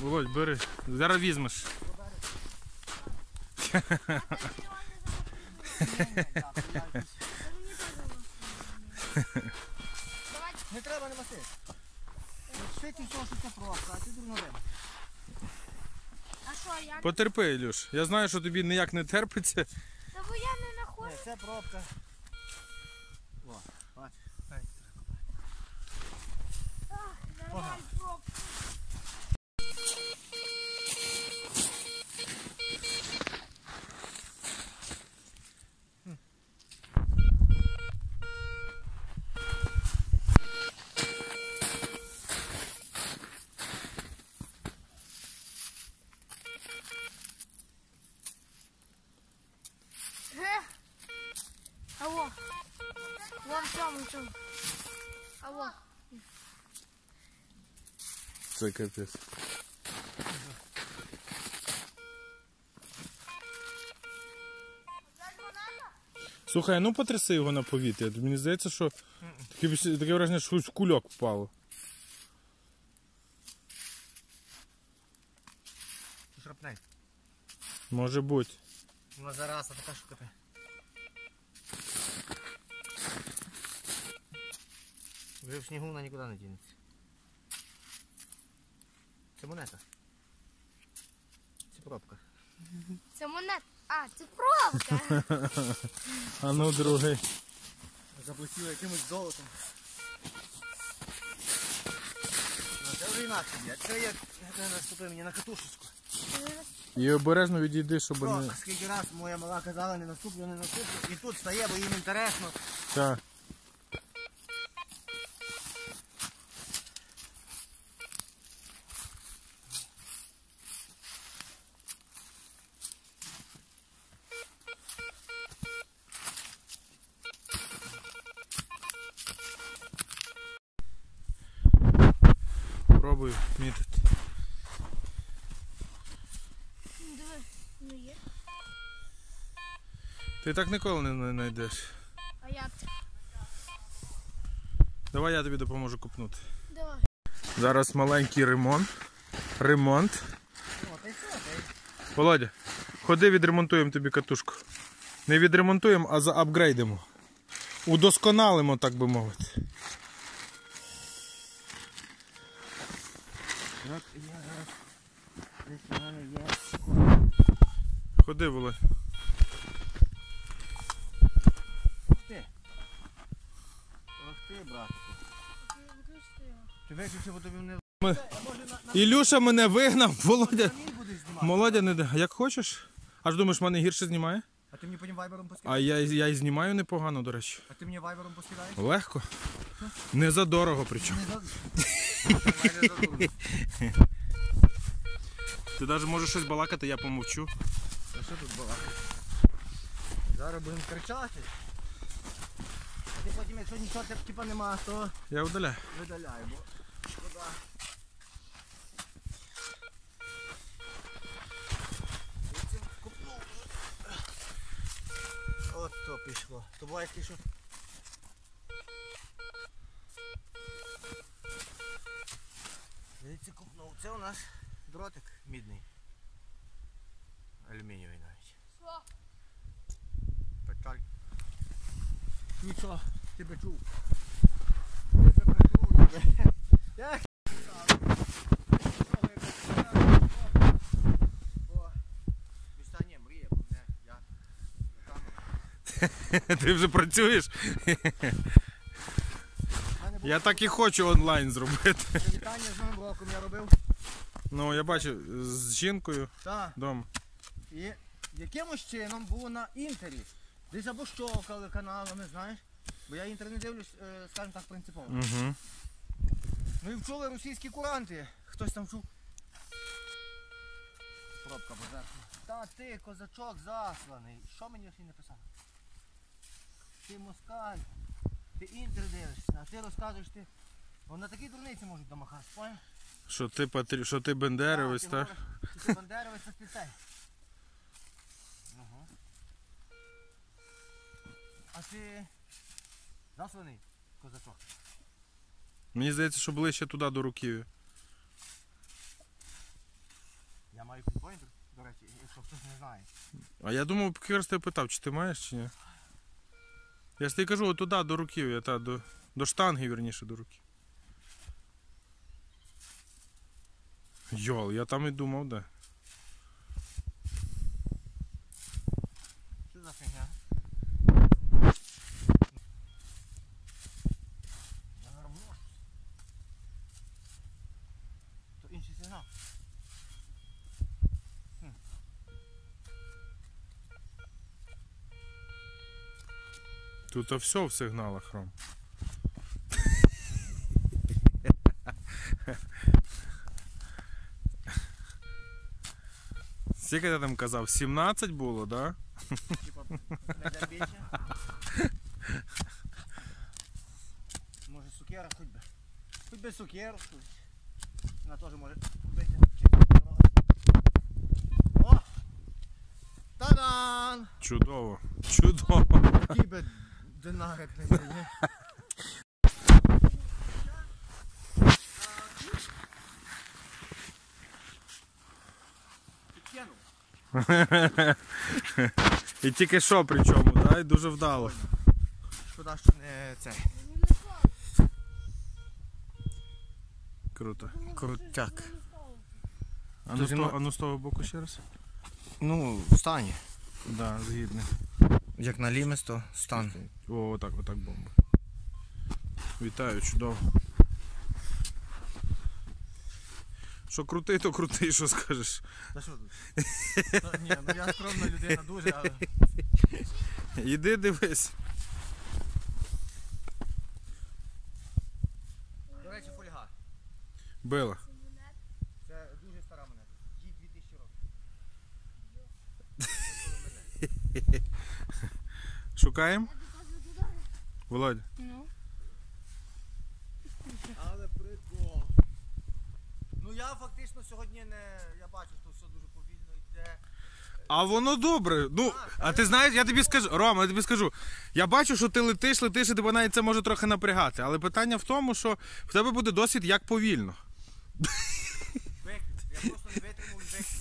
Володь, бери. Зараз візьмеш. Не треба не маси. Швидше всього, що це пробка, а ти дурновим. А що, як? Потерпи, Ілюш. Я знаю, що тобі ніяк не терпиться. Та бо я не знаходжу. Це пробка. О, бач. Ай. Нормально, проб. Вон в цьому, в цьому. Алло. Це капець. Слухай, ну потряси його на повітря. Мені здається, що таке, таке враження, що щось в кульок впало. Шрапнель. Може бути. Вона зараза така штука. Вже в снігу вона нікуди не дінеться. Це монета. Це пробка. Це монет. А, це пробка. А ну, другий. Заплатили якимось золотом. Ну, це вже інакше є. Це як наступив мені на катушечку. І обережно відійди, щоб не. скільки раз моя мала казала, не наступлю, не наступлю. І тут стає, бо їм інтересно. Так. Пробую мітити. Диви, ну є. Ти так ніколи не знайдеш. А як це? Давай я тобі допоможу купнути. Давай. Зараз маленький ремонт. Ремонт. Володя, ходи відремонтуємо тобі катушку. Не відремонтуємо, а заапгрейдимо. Удосконалимо, так би мовити. От я зараз десь в мене є. Ходи, Володь. Ух ти. Ух ти, братку. Ти виключив, бо тобі не... Ми- А Ілюша мене вигнав, Володя. Володя не де- як хочеш. Аж думаєш, мене гірше знімає? А ти мені потім вайбером А поскидаєш? я, я і знімаю непогано, до речі. А ти мені вайбером поскидаєш? Легко. Не задорого причому. Не за... Мене задурно. Ти навіть можеш щось балакати, я помовчу. А що тут балакати? Зараз будемо кричати. А ти потім, якщо нічого тип- типа нема, то Я удаляю. видаляй, бо шкода. Я цим копнув. От то пішло. То буває таке, що... Це у нас дротик мідний. Алюмінієвий навіть. Що? Печаль. Нічого, тебе чув. Тебе там, Ти вже працюєш? Я так і хочу онлайн зробити. привітання з Новим роком я робив. Ну, я бачу з жінкою Так. вдома. І якимось чином було на інтері. Десь або щовкали каналами, знаєш. Бо я інтер не дивлюсь, е, скажімо так, принципово. Угу. Ну і вчули російські куранти. Хтось там чув. Пробка позерку. Та ти, козачок засланий. Що мені написали? Ти москаль, ти дивишся, а ти розказуєш ти. Вон на такій дурниці можуть домахатися, поняв? Що ти патрі... що ти бендеровець, так? говориш, Ти бандеровець та спіцей. Ага. А ти засланий козачок? Мені здається, що ближче туди до руків'я. Я маю підпойнтер, до речі, якщо хтось не знає. А я думав, якраз тебе питав, чи ти маєш, чи ні. Я ж тобі кажу, отуди до руків, я та, до, до штанги, вірніше, до руки. Йол, я там і думав, де. Що за фігня? То інший сигнал. Тут все в сигналах, Ром. Скільки ти там казав? 17 було, да? Типа, більше. Може сукера хоч би. Хоч би сукеру. Вона теж може бити. О! Та-дан! Чудово. Чудово. Який би динарик не є. Підкинув. І тільки що при чому, да? І дуже вдало. Шкода, що не цей. Круто. Крутяк. А ну, з того, а ну з того боку ще раз. Ну, встань. Да, згідно. Як на лімес, то стан. О, отак, отак бомба. Вітаю, чудово. Що крутий, то крутий, що скажеш. Та що тут? Ну, Ні, ну я скромна людина дуже, але. Іди дивись. До речі, фольга. Била. Це дуже стара монета. Їй 2000 років. Шукаємо? Володя. Ну. Але прикол. Ну я фактично сьогодні не. Я бачу, що все дуже повільно йде. А воно добре. Ну, а ти знаєш, я тобі скажу, Рома, я тобі скажу. Я бачу, що ти летиш, летиш, і тебе навіть це може трохи напрягати. Але питання в тому, що в тебе буде досвід як повільно. Виключ. Я просто не витримав виключив.